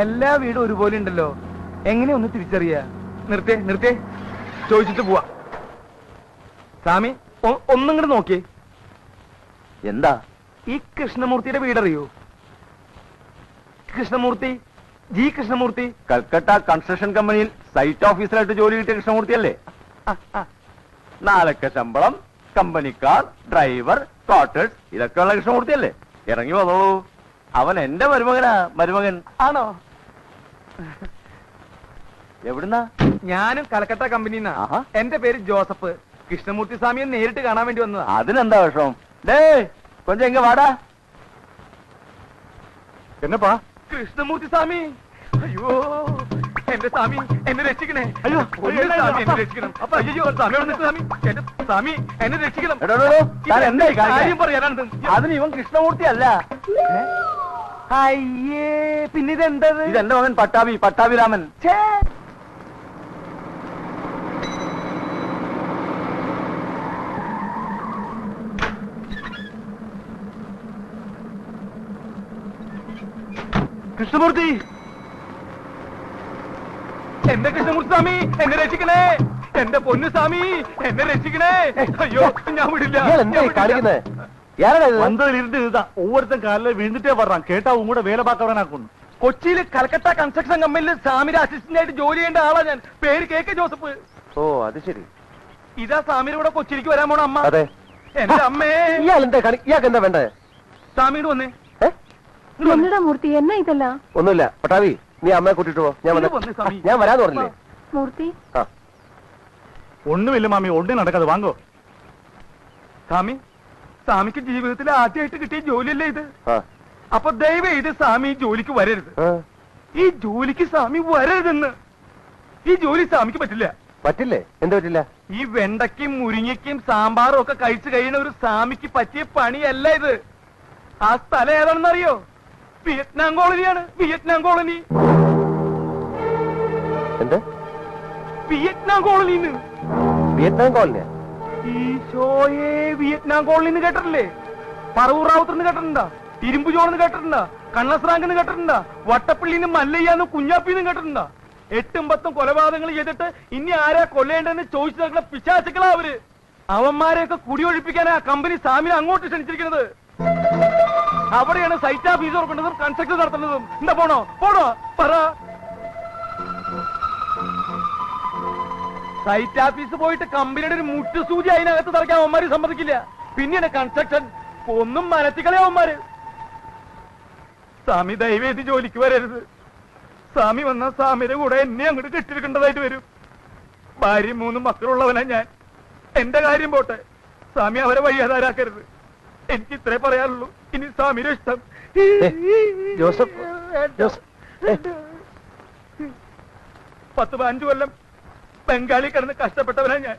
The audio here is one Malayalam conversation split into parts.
എല്ലാ വീടും ഒരുപോലെ ഉണ്ടല്ലോ. എങ്ങനെ ഒന്ന് തിരിച്ചറിയാ? നിർത്തേ നിർത്തേ. ചോദിച്ചിട്ട് പോവാ. സ്വാമി ഒന്നും കൂടെ നോക്കിയേ എന്താ? ഈ കൃഷ്ണമൂർത്തിയുടെ വീടറിയോ? കൃഷ്ണമൂർത്തി? ജി കൃഷ്ണമൂർത്തി? കൽക്കട്ട കൺസ്ട്രക്ഷൻ കമ്പനിയിൽ സൈറ്റ് ഓഫീസറായിട്ട് ജോലി കിട്ടിയ കൃഷ്ണമൂർത്തി അല്ലേ. നാലക്ക ശമ്പളം കമ്പനിക്കാർ ഡ്രൈവർ ക്വാർട്ടേഴ്സ് ഇതൊക്കെയുള്ള കൃഷ്ണമൂർത്തി അല്ലേ ഇറങ്ങി വന്നോളൂ. അവൻ എന്റെ മരുമകനാ മരുമകൻ. ആണോ? എവിടുന്നാ? ഞാനും കലക്കട്ട കമ്പനിന്നാ. എന്റെ പേര് ജോസഫ്. കൃഷ്ണമൂർത്തി സ്വാമിയെ നേരിട്ട് കാണാൻ വേണ്ടി വന്നതാ. അതിനെന്താ വിഷമം? ഡേ കൊഞ്ചം എങ്ക വാടാ. എന്നപ്പാ? കൃഷ്ണമൂർത്തി സ്വാമി. അയ്യോ എന്റെ സ്വാമി എന്നെ രക്ഷിക്കണേ. അയ്യോ, സ്വാമി എന്നെ. രക്ഷിക്കണം. അപ്പൊ അയ്യോ സ്വാമി എവിടെ നിൽക്ക് സ്വാമി. എന്റെ സ്വാമി എന്നെ രക്ഷിക്കണം? കാര്യം പറയാനാണ് അതിന് ഇവൻ കൃഷ്ണമൂർത്തി അല്ല. അയ്യേ പിന്നെ ഇതെന്തത് ഇത് എന്റെ മകൻ പട്ടാഭി പട്ടാഭിരാമൻ ഛേ. കൃഷ്ണമൂർത്തി! എന്റെ കൃഷ്ണമൂർത്തി സ്വാമി എന്നെ രക്ഷിക്കണേ! എന്റെ പൊന്നു സ്വാമി എന്നെ രക്ഷിക്കണേ! അയ്യോ ഞാൻ വിടില്ല யாரடா കൽക്കട്ട കൺസ്ട്രക്ഷൻ കമ്പനിയിൽ സാമിര അസിസ്റ്റന്റ് ആയിട്ട് ജോലി ചെയ്യേണ്ട ആളാ ഞാൻ. പേര് കെ കെ ജോസഫ്. ഓ അത് ശരി. ഇതാ സാമിയുടെ കൂടെ കൊച്ചിയിലേക്ക് വരാൻ പോണ അമ്മ. അതെ. അമ്മേ. ഇയാൾക്ക് എന്താ വേണ്ടത്? സാമിയുടെ വന്നേ. മൂർത്തി എന്നാ ഇതെല്ലാം? ഒന്നുമില്ല. പട്ടാവി നീ അമ്മയെ കൂട്ടിട്ട് പോ. ഞാൻ വരാന്ന് പറഞ്ഞില്ലേ? മൂർത്തി? ഒന്നുമില്ല മാമി. ഒന്നും നടക്കാതെ വാങ്ങോ. സാമി സ്വാമിക്ക് ജീവിതത്തിൽ ആദ്യമായിട്ട് കിട്ടിയ ജോലിയല്ലേ ഇത്? അപ്പൊ ദയവ് ഇത് സ്വാമി ഈ ജോലിക്ക് വരരുത്. ഈ ജോലിക്ക് സ്വാമി വരരുതെന്ന്. ഈ ജോലി സ്വാമിക്ക് പറ്റില്ല. പറ്റില്ലേ? എന്താ പറ്റില്ല? ഈ വെണ്ടയ്ക്കും മുരിങ്ങയ്ക്കും സാമ്പാറും ഒക്കെ കഴിച്ചു കഴിയുന്ന ഒരു സ്വാമിക്ക് പറ്റിയ പണിയല്ല ഇത്. ആ സ്ഥലം ഏതാണെന്ന് അറിയോ വിയറ്റ്നാം കോളനിയാണ്. Vietnam colony. എന്ത്? വിയറ്റ്നാം കോളനിന്ന്. വിയറ്റ്നാം കോളനിയാ? ഈശോയെ വിയറ്റ്നാം കോളനിന്ന് കേട്ടിട്ടില്ലേ? പറവൂർ റാവുത്തർന്ന് കേട്ടിട്ടുണ്ടാ? ഇരുമ്പു ജോണെന്ന് കേട്ടിട്ടുണ്ടാ? കണ്ണസ്രാങ്കെന്ന് കേട്ടിട്ടുണ്ടാ? വട്ടപ്പള്ളിന്ന് മല്ലയ്യാന്ന് കുഞ്ഞാപ്പിന്ന് കേട്ടിട്ടുണ്ടാ? എട്ടും പത്തും കൊലപാതകങ്ങൾ ചെയ്തിട്ട് ഇനി ആരാ കൊല്ലേണ്ടെന്ന് ചോദിച്ചു നടക്കുന്ന പിശാചുക്കളാ അവർ. അവന്മാരെയൊക്കെ കുടിയൊഴിപ്പിക്കാനാ കമ്പനി സാമിനെ അങ്ങോട്ട് ക്ഷണിച്ചിരിക്കുന്നത്. അവിടെയാണ് സൈറ്റ് ഓഫീസ് തുറക്കേണ്ടതും കൺസ്ട്രക്ഷൻ നടത്തുന്നതും. എന്താ പോണോ? പോണോ? പറ. സൈറ്റ് ഓഫീസ് പോയിട്ട് കമ്പനിയുടെ ഒരു മുട്ടുസൂചി അതിനകത്ത് തറയ്ക്കാൻ അവന്മാര് സമ്മതിക്കില്ല. പിന്നെയാണ് കൺസ്ട്രക്ഷൻ ഒന്നും മനത്തിക്കളെ അവന്മാര്. സ്വാമി ദൈവേത് ജോലിക്ക് വരരുത്. സ്വാമി വന്ന സ്വാമിയുടെ കൂടെ എന്നെ അങ്ങോട്ട് കെട്ടിരിക്കേണ്ടതായിട്ട് വരും. ഭാര്യയും മൂന്നും മക്കളുള്ളവനാ ഞാൻ. എന്റെ കാര്യം പോട്ടെ. സ്വാമി അവരെ വഴിയാതാരാക്കരുത്. എനിക്ക് ഇത്രേ പറയാനുള്ളൂ. ഇനി സ്വാമിയുടെ ഇഷ്ടം. ജോസഫ്. പത്ത് പതിനഞ്ച് കൊല്ലം ബംഗാളി കിടന്ന് കഷ്ടപ്പെട്ടവനാ ഞാൻ.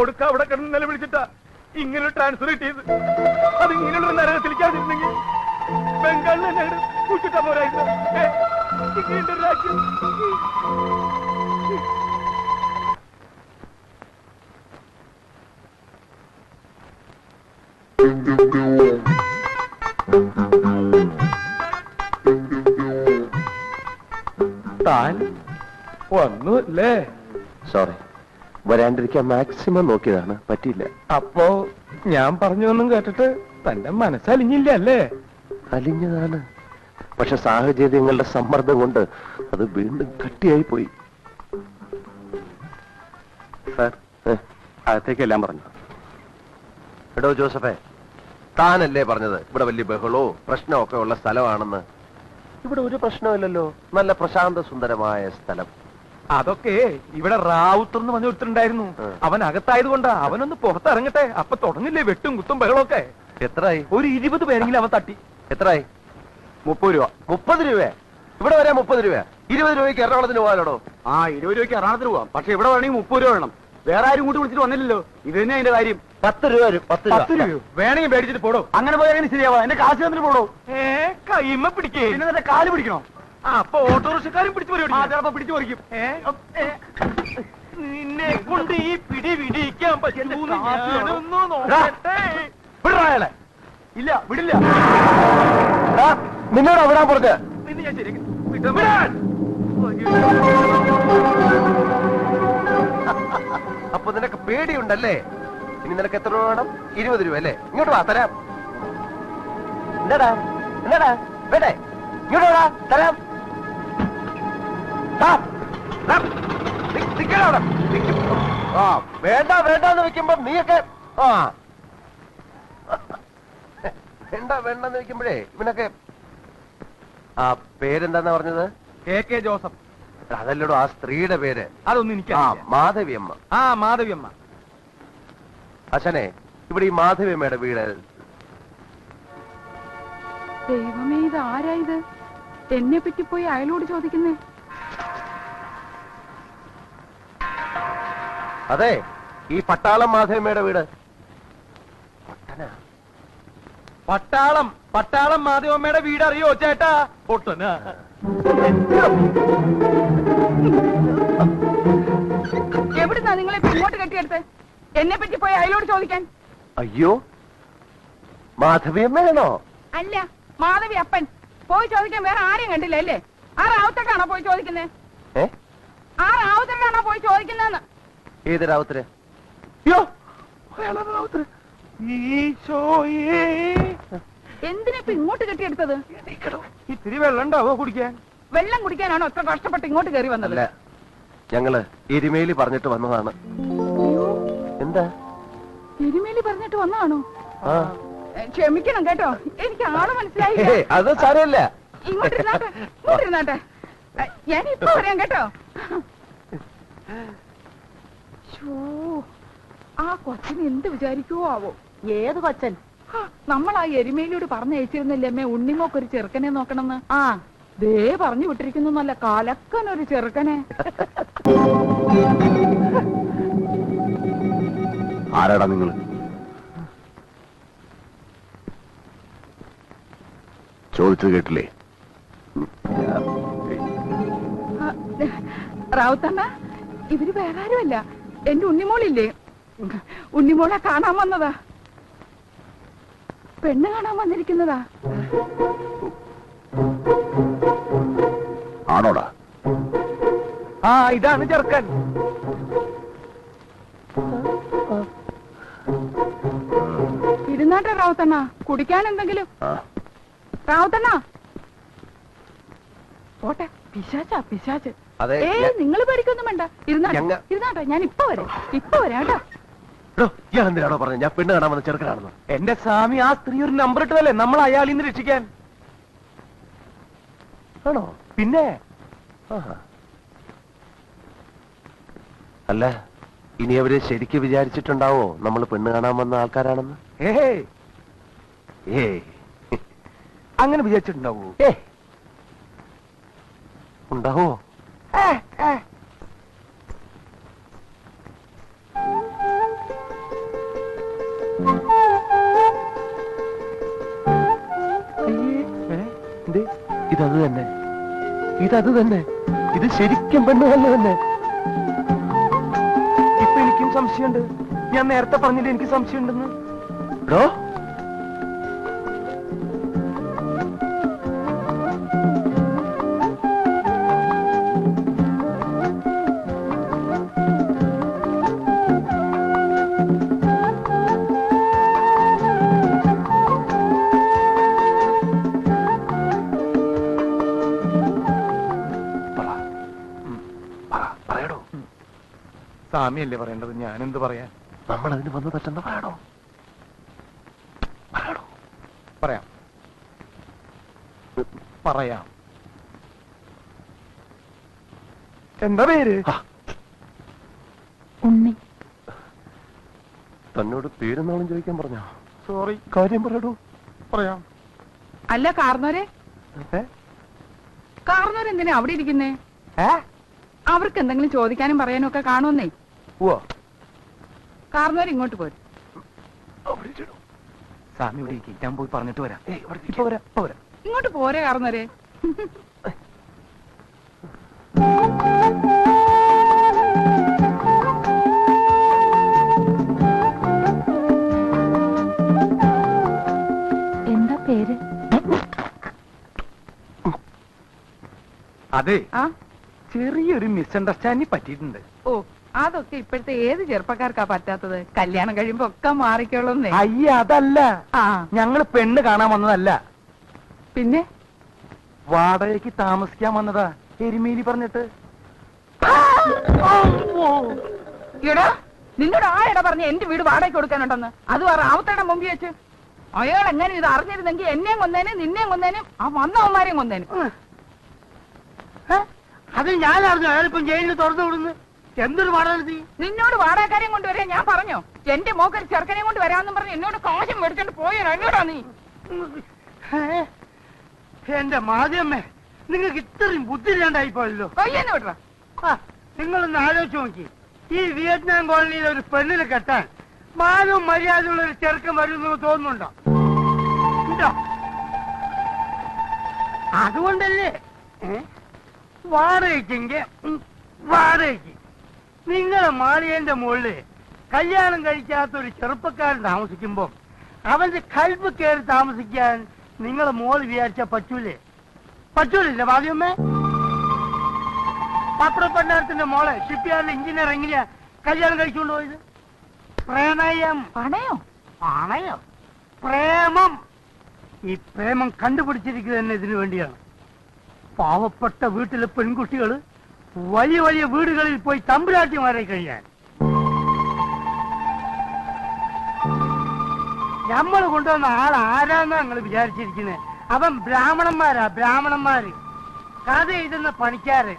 ഒടുക്ക അവിടെ കിടന്ന് നിലവിളിച്ചിട്ടാ ഇങ്ങനെ ട്രാൻസ്ഫർ കിട്ടിയത്. അത് ഇങ്ങനെയുള്ള നരകത്തിലേക്കാതിരുന്നെങ്കിൽ ബംഗാളിൽ തന്നെ കുഴിച്ചിട്ടാ പോരായിരുന്നു. രാജ്യം. താൻ വന്നു അല്ലേ സോറി വരാണ്ടിരിക്കാൻ മാക്സിമം നോക്കിയതാണ്. പറ്റിയില്ല. അപ്പോ ഞാൻ പറഞ്ഞൊന്നും കേട്ടിട്ട് തന്റെ മനസ്സലിഞ്ഞില്ല അല്ലേ? അലിഞ്ഞതാണ്. പക്ഷെ സാഹചര്യങ്ങളുടെ സമ്മർദ്ദം കൊണ്ട് അത് വീണ്ടും കട്ടിയായി പോയി സാർ അകത്തേക്കെല്ലാം പറഞ്ഞു. എടോ ജോസഫേ താനല്ലേ പറഞ്ഞത്? ഇവിടെ വലിയ ബഹളവും പ്രശ്നമൊക്കെ ഉള്ള സ്ഥലമാണെന്ന്. ഇവിടെ ഒരു പ്രശ്നമില്ലല്ലോ നല്ല പ്രശാന്ത സുന്ദരമായ സ്ഥലം. അതൊക്കെ ഇവിടെ റാവുത്തർ എന്ന് പറഞ്ഞ ഒരുത്തരുണ്ടായിരുന്നു അവൻ അകത്തായത് കൊണ്ടാ അവനൊന്ന് പുറത്തിറങ്ങട്ടെ. അപ്പൊ തുടങ്ങില്ലേ വെട്ടും കുത്തും ബഹളമൊക്കെ. എത്രയായി? ഒരു ഇരുപത് പേരെങ്കിലും അവൻ തട്ടി. എത്രയായി? മുപ്പത് രൂപ. മുപ്പത് രൂപ? ഇവിടെ വരെ മുപ്പത് രൂപ ഇരുപത് രൂപയ്ക്ക് എറണാകുളത്തിന് പോകാനോ ആ ഇരുപത് രൂപയ്ക്ക് എറണാകുളത്തിന് പോവാം. പക്ഷെ ഇവിടെ വേണമെങ്കിൽ മുപ്പത് രൂപ വേണം. വേറെ ആരും കൂട്ടി വിളിച്ചിട്ട് വന്നില്ലല്ലോ. ഇത് തന്നെ അതിന്റെ കാര്യം. പത്ത് രൂപ വരും പത്ത് പത്ത് രൂപ വേണമെങ്കിൽ മേടിച്ചിട്ട് പോടോ. അങ്ങനെ പോയാൽ ശരിയാവാ? എന്റെ കാശ് തന്നിട്ട് പോടോ. ഏ കൈമ പിടിക്കേ. പിന്നെ കാൽ പിടിക്കണോ? അപ്പൊ ഓട്ടോറിക്ഷക്കാരും പിടിച്ചു ചിലപ്പോ പിടിച്ചു പറിക്കും. നിന്നെ കൊണ്ട് ഈ പിടി വിടിയിക്കാൻ പറ്റുമോ നോക്കട്ടെ. വിടറാ ഇല്ല വിടില്ല. നിന്നോട് വിടാൻ പറഞ്ഞ പിന്നെ ഞാൻ വിടാൻ. അപ്പൊ നിനക്ക് പേടിയുണ്ടല്ലേ? ഇനി നിനക്ക് എത്ര രൂപ വേണം? ഇരുപത് രൂപ അല്ലേ? ഇങ്ങോട്ട് വാ തരാം. എന്താടാ എന്താടാ വേണ്ടേ? ഇങ്ങോട്ട് വാ തരാം. ആ, വേണ്ട വേണ്ട എന്ന് വെക്കുമ്പോ നീയൊക്കെ ആ. വേണ്ട വേണ്ടെന്ന് വെക്കുമ്പോഴേ ഇവനൊക്കെ ആ പേരെന്താന്നാ പറഞ്ഞത്? K K Joseph. അതല്ലടോ ആ സ്ത്രീയുടെ പേര്. അതൊന്നും എനിക്ക് ആ മാധവിയമ്മ. ആ മാധവിയമ്മ. അച്ഛനെ ഇവിടെ ഈ മാധവിയമ്മയുടെ വീട് ദൈവമേ ഇത് ആരായത് എന്നെ പറ്റി പോയി അയലോട് ചോദിക്കുന്നേ. അതെ ഈ പട്ടാളം മാധവമ്മയുടെ വീട്. പട്ടാളം പട്ടാളം മാധവമ്മയുടെ വീട് അറിയോ ചേട്ടാ? പൊട്ടന. എവിടുന്നാ നിങ്ങളെ പിന്നോട്ട് ഇങ്ങോട്ട് കെട്ടിയെടുത്ത്? എന്നെ പറ്റി പോയി അയലോട് ചോദിക്കാൻ. അയ്യോ മാധവിയമ്മയാണോ? അല്ല മാധവി അപ്പൻ. പോയി ചോദിക്കാൻ വേറെ ആരെയും കണ്ടില്ല അല്ലേ? ആ റാവുത്തക്കാണോ പോയി ചോദിക്കുന്നത് ആ റാവുത്തക്കാണോ പോയി ചോദിക്കുന്നതെന്ന് ഏത് രാവത്തിന് അയ്യോ അയാളാണ് റാവുത്തർ. ഈശോയേ എന്തിനാ ഇപ്പൊ ഇങ്ങോട്ട് കെട്ടിയെടുത്തത്? ഇത്തിരി വെള്ളം ഉണ്ടാവോ കുടിക്കാൻ? വെള്ളം കുടിക്കാനാണോ അത്ര കഷ്ടപ്പെട്ട് ഇങ്ങോട്ട് കയറി വന്നത്? അല്ല ഞങ്ങൾ എരുമേലി പറഞ്ഞിട്ട് വന്നതാണ്. എന്താ? എരുമേലി പറഞ്ഞിട്ട് വന്നാണോ ആ. ക്ഷമിക്കണം കേട്ടോ. എനിക്ക് ആൾ മനസ്സിലായി ഏയ്, അത് സാരമില്ല. ഇങ്ങോട്ടിരുന്നാട്ടെ ഇങ്ങോട്ടിരുന്നാട്ടെ. ഞാൻ ഇപ്പൊ പറയാം കേട്ടോ. ആ കൊച്ചിന് എന്ത് വിചാരിക്കുവോ ആവോ? ഏത് കൊച്ചൻ? നമ്മൾ ആ എരുമയിലൂടെ പറഞ്ഞയച്ചിരുന്നില്ലേ അമ്മേ ഉണ്ണിമോക്ക് ഒരു ചെറുക്കനെ നോക്കണമെന്ന്? ആ. ദേ പറഞ്ഞു വിട്ടിരിക്കുന്നു നല്ല കലക്കൻ ഒരു ചെറുക്കനെ. ആരാടാ നിങ്ങൾ ചോദിച്ചത് കേട്ടില്ലേ? റാവുത്തമ്മ ഇവർ വേറെ ആരുമല്ല എന്റെ ഉണ്ണിമോളില്ലേ? ഉണ്ണിമോളെ കാണാൻ വന്നതാ. പെണ്ണ് കാണാൻ വന്നിരിക്കുന്നതാ. ആണോടാ? ആ ഇതാണ് ചെറുക്കൻ. ഇരുന്നാട്ടെ റാവുത്തണ്ണ. കുടിക്കാൻ എന്തെങ്കിലും? റാവത്തണ്ണ റാവുത്തണ്ണ. പോട്ടെ പിശാച്ചാ പിശാച്ച് അതെ, ഏ നിങ്ങൾ പേടിക്കൊന്നും വേണ്ട. ഇരുന്നാട്ടോ ഇരുന്നാട്ടോ ഞാൻ ഇപ്പൊ വരാം ഇപ്പൊ വരാം കേട്ടോ. എന്തിനാണോ പറഞ്ഞത്? ഞാൻ പെണ്ണ് കാണാൻ വന്ന ചെറുക്കനാണെന്ന്. എന്റെ സ്വാമി ആ സ്ത്രീ ഒരു നമ്പർ ഇട്ടതല്ലേ? നമ്മൾ അയാളിൽ നിന്ന് രക്ഷിക്കാൻ. ആണോ? പിന്നെ. അല്ല ഇനി അവർ ശരിക്ക് വിചാരിച്ചിട്ടുണ്ടാവോ? നമ്മൾ പെണ്ണ് കാണാൻ വന്ന ആൾക്കാരാണെന്ന്? ഏ അങ്ങനെ വിചാരിച്ചിട്ടുണ്ടാവോ? ഏ ഉണ്ടാവോ ഇതത് തന്നെ. ഇതത് തന്നെ. ഇത് ശരിക്കും പെണ്ണ് തന്നെ. തന്നെ ഇപ്പൊ എനിക്കും സംശയമുണ്ട്. ഞാൻ നേരത്തെ പറഞ്ഞില്ല എനിക്ക് സംശയമുണ്ടെന്ന്? എടോ സ്വാമിയല്ലേ പറയേണ്ടത്? ഞാൻ എന്ത് പറയാൻ? നമ്മൾ അതിന് വന്ന് പറ്റുന്ന പറയണോ? പറയണോ? പറയാം. പറയാം. എന്താ പേര്? ഉണ്ണി. തന്നോട് പേരെന്നാളും ചോദിക്കാൻ പറഞ്ഞോ? സോറി. കാര്യം പറയടോ. പറയാം. അല്ല കാർന്നോരെ. കാർന്നോരെന്തിനാ കാർന്നോര് അവിടെ ഇരിക്കുന്നേ? അവർക്ക് എന്തെങ്കിലും ചോദിക്കാനും പറയാനും ഒക്കെ കാണുമെന്നേ. കാർന്നോര് ഇങ്ങോട്ട് പോരും. സ്വാമി ഇവിടെ ഇരിക്ക്. ഞാൻ പോയി പറഞ്ഞിട്ട് വരാം. ഇപ്പൊ വരാം ഇപ്പൊ വരാം. ഇങ്ങോട്ട് പോരെ കാർന്നോരെ. എന്താ പേര്? അതെ. ആ? ചെറിയൊരു മിസ്അണ്ടർസ്റ്റാൻഡിങ് പറ്റിയിട്ടുണ്ട്. ഓ അതൊക്കെ ഇപ്പോഴത്തെ ഏത് ചെറുപ്പക്കാർക്കാ പറ്റാത്തത്? കല്യാണം കഴിയുമ്പോ ഒക്കെ മാറിക്കോളുന്നേ. അയ്യ അതല്ല. ആ. ഞങ്ങൾ പെണ്ണ് കാണാൻ വന്നതല്ല. പിന്നെ? വാടകയ്ക്ക് താമസിക്കാൻ വന്നതാ എരുമേലി പറഞ്ഞിട്ട്. എടാ നിന്നോട് ആരെടാ പറഞ്ഞ എന്റെ വീട് വാടകയ്ക്ക് കൊടുക്കാനുണ്ടെന്ന്. അത് പറ ആവത്തയുടെ മുമ്പിൽ വെച്ച്. അയാൾ എങ്ങനെ ഇത് അറിഞ്ഞിരുന്നെങ്കിൽ എന്നെയും കൊന്നേനും നിന്നെയും കൊന്നേനും ആ വന്നവന്മാരെയും കൊന്നേനും. അത് ഞാൻ അറിഞ്ഞു അയാളിപ്പം ജയിലിൽ തുറന്നു വിടുന്നു. എന്തൊരു വാടകത്തി നിന്നോട് വാടകക്കാരെയും കൊണ്ടുവരാൻ ഞാൻ പറഞ്ഞോ? എന്റെ മോക്കൊരു ചെറുക്കനെയും കൊണ്ട് വരാമെന്നും പറഞ്ഞ് എന്നോട് കാശം മേടിച്ചോണ്ട് പോയോ എന്നോടാ നീ? എന്റെ മാധ്യമേ നിങ്ങൾക്ക് ഇത്രയും ബുദ്ധിയില്ലാണ്ടായി പോയല്ലോ. കൊയ്യെന്ന് വിട്ട നിങ്ങളൊന്ന് ആലോചിച്ച് നോക്കി. ഈ വിയറ്റ്നാം കോളനിയിൽ ഒരു പെണ്ണിനെ കെട്ടാൻ മാനവും മര്യാദയുള്ള ഒരു ചെറുക്കൻ വരുന്നു തോന്നുന്നുണ്ടോ? അതുകൊണ്ടല്ലേ? വാടകയ്ക്കെങ്കിൽ വാടകയ്ക്ക്. നിങ്ങളെ മാളിയന്റെ മുകളിൽ കല്യാണം കഴിക്കാത്ത ഒരു ചെറുപ്പക്കാരൻ താമസിക്കുമ്പോ അവന്റെ കൽപ്പ് കയറി താമസിക്കാൻ നിങ്ങളെ മോൾ വിചാരിച്ച പറ്റൂലേ? പറ്റൂലില്ല ഭാവിയമ്മേ പത്രപ്പണ്ടാരത്തിന്റെ മോളെ ഷിപ്പ്യാർഡിലെ എഞ്ചിനീയർ എങ്ങനെയാ കല്യാണം കഴിച്ചുകൊണ്ട് പോയത്? പ്രണയം. പണയോ പണയോ പ്രേമം. ഈ പ്രേമം കണ്ടുപിടിച്ചിരിക്കുന്നത് തന്നെ ഇതിനു വേണ്ടിയാണ്. പാവപ്പെട്ട വീട്ടിലെ പെൺകുട്ടികൾ വലിയ വലിയ വീടുകളിൽ പോയി തമ്പുരാട്ടിമാരെ കഴിയാൻ. നമ്മൾ കൊണ്ടുവന്ന ആൾ ആരാന്നാ നിങ്ങൾ വിചാരിച്ചിരിക്കുന്നത് അവൻ ബ്രാഹ്മണന്മാരാ ബ്രാഹ്മണന്മാര്. കഥ എഴുതുന്ന പണിക്കാര്.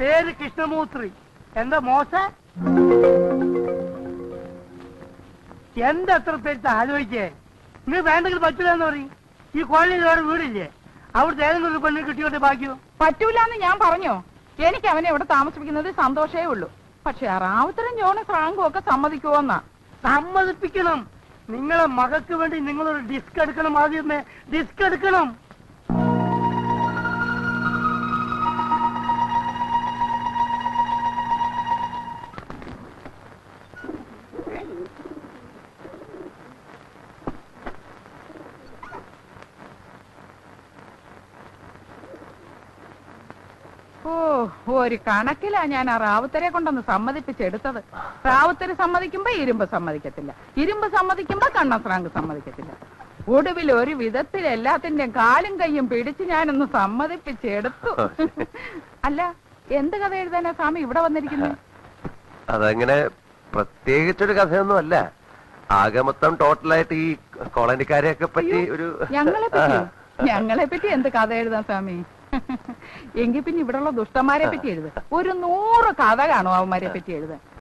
പേര് കൃഷ്ണമൂത്രി. എന്താ മോശ? എന്താ എത്ര പേരുത്ത് നീ നിങ്ങൾ വേണ്ടെങ്കിൽ പറ്റില്ല എന്ന് പറയും. ഈ കോളനിയിൽ വേറെ വീടില്ലേ? അവിടുത്തെ ഏതെങ്കിലും ഒരു പെണ്ണിന് ബാക്കിയോ പറ്റൂലെന്ന് ഞാൻ പറഞ്ഞോ? എനിക്ക് അവനെ ഇവിടെ താമസിപ്പിക്കുന്നത് സന്തോഷേ ഉള്ളൂ. പക്ഷെ ആ റാവുത്തരം ജോണും ഫ്രാങ്കും ഒക്കെ സമ്മതിക്കുമോന്നാ സമ്മതിപ്പിക്കണം. നിങ്ങളെ മകൾക്ക് വേണ്ടി നിങ്ങളൊരു ഡിസ്ക് എടുക്കണം ആദ്യമേ. ഡിസ്ക് എടുക്കണം. ഒരു കണക്കിലാ ഞാൻ ആ റാവുത്തരെ കൊണ്ടൊന്ന് സമ്മതിപ്പിച്ചെടുത്തത്. റാവുത്തര് സമ്മതിക്കുമ്പോ ഇരുമ്പ് സമ്മതിക്കത്തില്ല. ഇരുമ്പ് സമ്മതിക്കുമ്പോ കണ്ണസ്രാങ്ക് സമ്മതിക്കത്തില്ല. ഒടുവിൽ ഒരു വിധത്തിൽ എല്ലാത്തിന്റെയും കാലും കയ്യും പിടിച്ച് ഞാനൊന്ന് സമ്മതിപ്പിച്ചെടുത്തു. അല്ല എന്ത് കഥ എഴുതാനാ സ്വാമി ഇവിടെ വന്നിരിക്കുന്നു? അതങ്ങനെ പ്രത്യേകിച്ചൊരു കഥയൊന്നും അല്ല. ആകെ മൊത്തം ടോട്ടലായിട്ട് ഈ കോളനിക്കാരെയൊക്കെ പറ്റി ഒരു ഞങ്ങളെ പറ്റി? ഞങ്ങളെ പറ്റി എന്ത് കഥ എഴുതാൻ സ്വാമി? എങ്കിൽ പിന്നെ ഇവിടെയുള്ള ദുഷ്ടന്മാരെ പറ്റി എഴുത. ഒരു നൂറ് കഥ കാണും അവന്മാരെ പറ്റി എഴുതാൻ.